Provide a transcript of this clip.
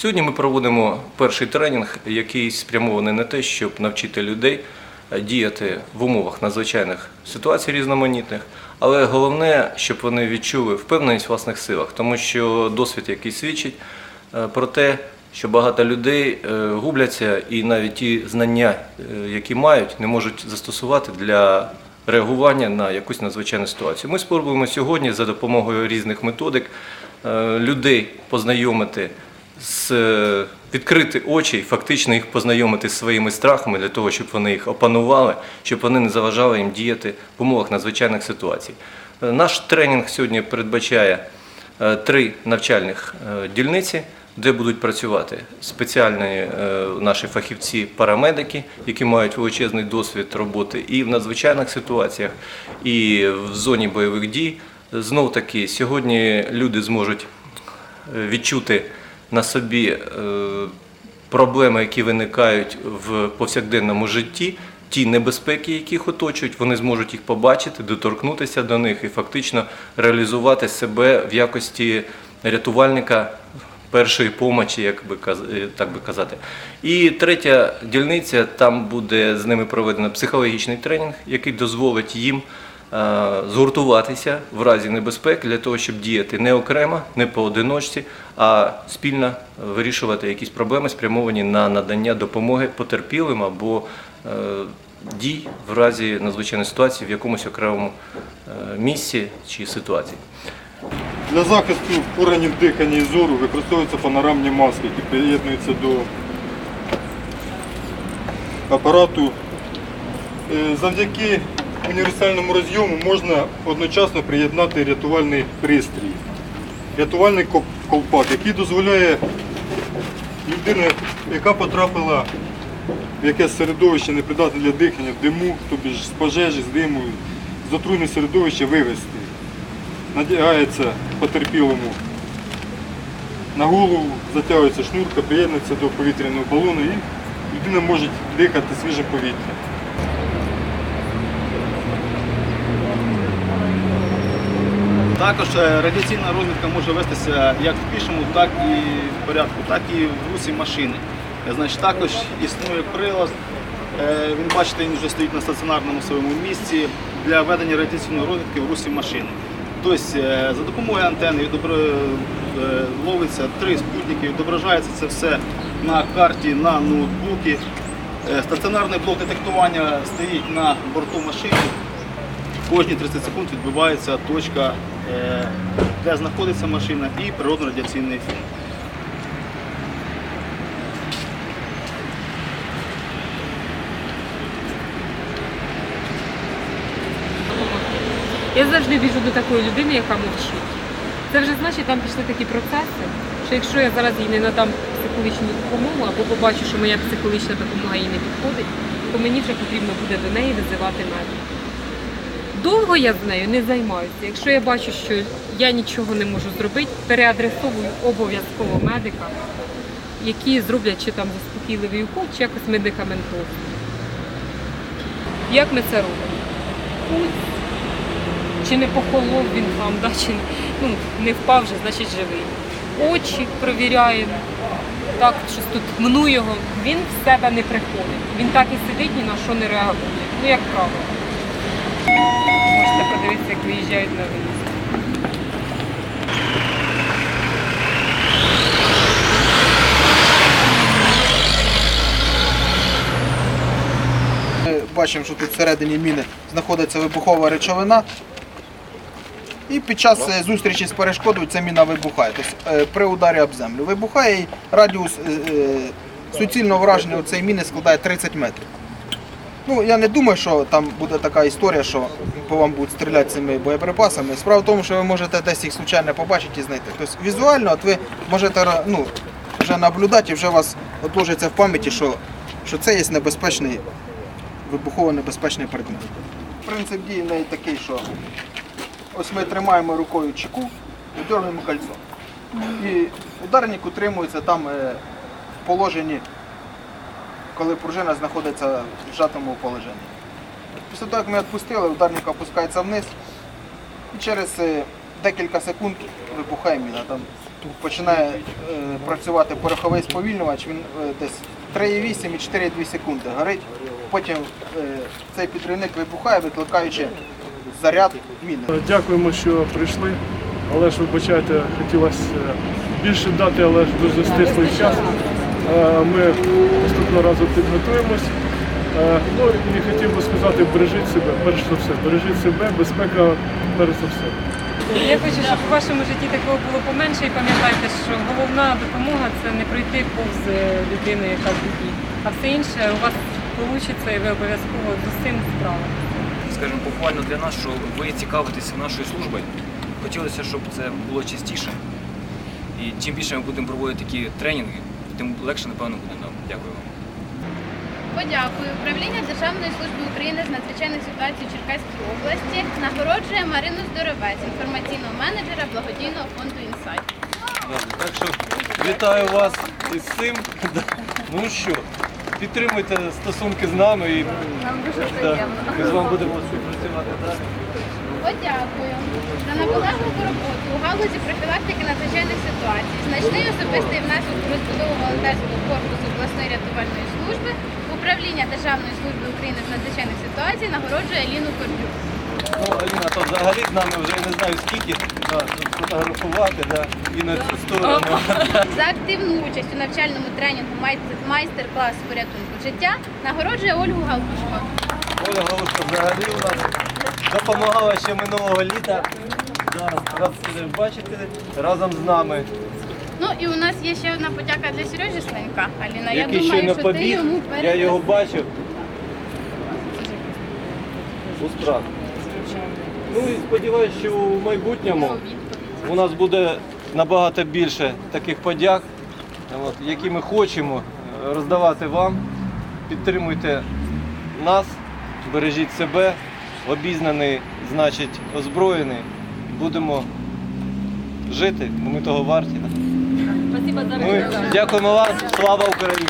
Сьогодні ми проводимо перший тренінг, який спрямований на те, щоб навчити людей е, діяти в умовах надзвичайних ситуацій різноманітних, але головне, щоб вони відчули впевненість в власних силах, тому що досвід, який свідчить е, про те, що багато людей е, губляться і навіть ті знання, які мають, не можуть застосувати для реагування на якусь надзвичайну ситуацію. Ми спробуємо сьогодні за допомогою різних методик людей познайомити відкрити очі і фактично їх познайомити з своїми страхами для того, щоб вони їх опанували, щоб вони не заважали їм діяти в умовах надзвичайних ситуацій. Е, Наш тренінг сьогодні передбачає е, три навчальних е, дільниці, де будуть працювати спеціальні е, наші фахівці, парамедики, які мають величезний досвід роботи і в надзвичайних ситуаціях, і в зоні бойових дій. Знов таки, сьогодні люди зможуть е, відчути на собі е, проблеми, які виникають в повсякденному житті, ті небезпеки, які їх оточують, вони зможуть їх побачити, доторкнутися до них і фактично реалізувати себе в якості рятувальника першої помочі, як би каз- е, так би казати. І третя дільниця там буде з ними проведено психологічний тренінг, який дозволить їм згуртуватися в разі небезпек для того, щоб діяти не окремо, не поодиночці, а спільно вирішувати якісь проблеми, спрямовані на надання допомоги потерпілим або е, дій в разі надзвичайної ситуації в якомусь окремому е, місці чи ситуації. Для захисту органів дихання і зору використовуються панорамні маски, які приєднуються до апарату. Е, Завдяки універсальному розйому можна одночасно приєднати рятувальний пристрій. Рятувальний колпак, який дозволяє людині, яка потрапила в якесь середовище непридатне для дихання, в диму, тобі ж з пожежі, з диму, з отруйне середовище вивести надягається потерпілому на голову, затягується шнурка, приєднується до повітряного балону і людина може дихати свіжим повітрям. Також е, радіаційна розвідка може вестися як в пішому, так і в порядку, так і в русі машини. Е, Значить, також існує прилад. е, Він бачите, він вже стоїть на стаціонарному своєму місці для ведення радіаційної розвідки в русі машини. Тобто за допомогою антени ловиться три спутники, відображається це все на карті, на ноутбуки. Стаціонарний блок детектування стоїть на борту машини. Кожні 30 секунд відбувається точка, де знаходиться машина і природно-радіаційний фон. Я завжди біжу до такої людини, яка мовчить. Це вже значить, там пішли такі процеси, що якщо я зараз їй не надам психологічну допомогу або побачу, що моя психологічна допомога їй не підходить, то мені вже потрібно буде до неї визивати медик. Довго я з нею не займаюся. Якщо я бачу, що я нічого не можу зробити, переадресовую обов'язково медика, які зроблять чи там заспокійливий укол, чи якось медикаментозно. Як ми це робимо? Чи не похолов він там, да, чи ну, не впав вже, значить живий. Очі провіряємо. Так, щось тут мну його. Він в себе не приходить. Він так і сидить, ні на що не реагує. Ну, як правило. Можете подивитися, як виїжджають на виїзд. Бачимо, що тут всередині міни знаходиться вибухова речовина. І під час е, зустрічі з перешкодою ця міна вибухає. Тобто е, при ударі об землю. Вибухає і радіус е, суцільного враження цієї міни складає 30 метрів. Ну, я не думаю, що там буде така історія, що по вам будуть стріляти цими боєприпасами. Справа в тому, що ви можете десь їх случайно побачити і знайти. Тобто візуально от ви можете ну, вже наблюдати і вже у вас отложиться в пам'яті, що, що це є небезпечний вибухово небезпечний предмет. Принцип дії в неї такий, що ось ми тримаємо рукою чеку і дергаємо кольцо. І ударник утримується там е, в положенні, коли пружина знаходиться в сжатому положенні. Після того, як ми відпустили, ударник опускається вниз і через е, декілька секунд вибухає міна. Там починає е, працювати пороховий сповільнювач, він е, десь 3,8 і 4,2 секунди горить. Потім цей підривник вибухає, викликаючи заряд міни. Дякуємо, що прийшли. Але ж вибачайте, хотілося більше дати, але ж дуже стислий час. Ми наступного разу підготуємось. Е, Ну і хотів би сказати, бережіть себе, перш за все, бережіть себе, безпека перш за все. Я хочу, щоб у вашому житті такого було поменше і пам'ятайте, що головна допомога це не пройти повз е, людину, яка в біді, а все інше у вас вийде і ви обов'язково з усім справитесь. скажімо, похвально для нас, що ви цікавитеся нашою службою. Хотілося, щоб це було частіше. І чим більше ми будемо проводити такі тренінги, тим легше, напевно, буде нам. Дякую вам. Подякую. Управління Державної служби України з надзвичайних ситуацій у Черкаській області нагороджує Марину Здоровець, інформаційного менеджера благодійного фонду Інсайт. Так що вітаю вас із цим. Ну що, підтримуйте стосунки з нами і Нам дуже приємно. ми з вами будемо співпрацювати. Так? Подякую за наполегливу галузі профілактики надзвичайних ситуацій. Значний особистий внесок розбудову волонтерського корпусу обласної рятувальної служби. Управління Державної служби України з надзвичайних ситуацій нагороджує Аліну Кордюк. Ну, Аліна, то взагалі з нами вже не знаю скільки да, фотографувати да, і на цю сторону. За активну участь у навчальному тренінгу майстер- майстер-клас з порятунку життя нагороджує Ольгу Галпушко. Оля Галушка взагалі у нас допомагала ще минулого літа. Зараз раз бачите разом з нами. Ну і у нас є ще одна подяка для Сережі Сленька. Аліна, я який думаю, щойно що ти побіг, йому я його бачив. У страх. Ну і сподіваюся, що в майбутньому у нас буде набагато більше таких подяк, от, які ми хочемо е, роздавати вам. Підтримуйте нас, бережіть себе, обізнаний, значить озброєний. Будемо жити, бо ми того варті. І дякуємо вам, слава Україні!